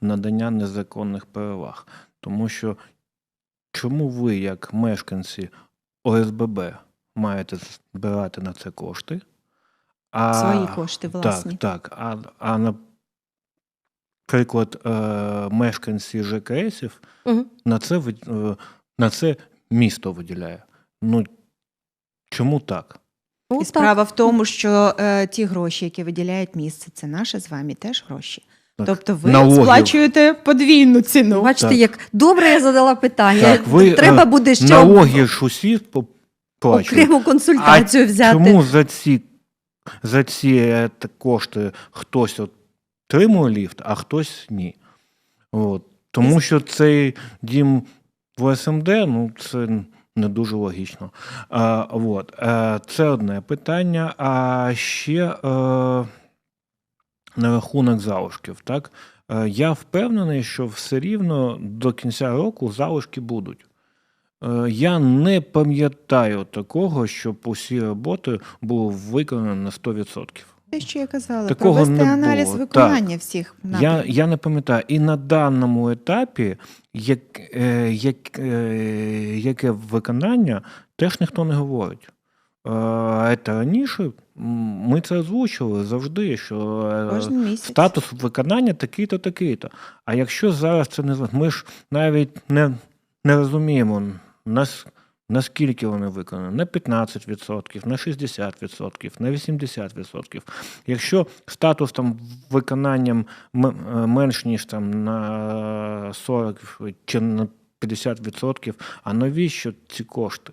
надання незаконних переваг. Тому що чому ви, як мешканці ОСББ, маєте збирати на це кошти? А, Свої кошти власні. Так, так. А, а наприклад, е, мешканці ЖКСів Мгм. на це, е, на це місто виділяє. Ну чому так? Ну, І справа в тому, що е, ті гроші, які виділяють місце, це наші з вами теж гроші. Так, Тобто ви налогів. сплачуєте подвійну ціну. Бачите, Так. як добре я задала питання. Так, ви, Треба е, буде ще Налоги ж усі по- плачують. окрему консультацію взяти. Чому за ці, за ці е, кошти хтось отримує ліфт, а хтось ні? От. Тому що цей дім в СМД, ну це не дуже логічно. А, от. Е, Це одне питання. А ще е, на рахунок залишків. Так? Е, Я впевнений, що все рівно до кінця року залишки будуть. Е, Я не пам'ятаю такого, щоб усі роботи були виконані на 100%. Те, що я казала, Такого провести не аналіз було. виконання всіх Я, я не пам'ятаю. І на даному етапі як, е, як, е, яке виконання теж ніхто не говорить. Е, Це раніше ми це озвучили завжди, що е, статус виконання такий-то, такий-то. А якщо зараз це не ми ж навіть не, не розуміємо, нас, наскільки вони виконані, на 15%, на 60%, на 80%. Якщо статус там виконанням е, менш ніж там на 40 чи на 50%, а навіщо ці кошти?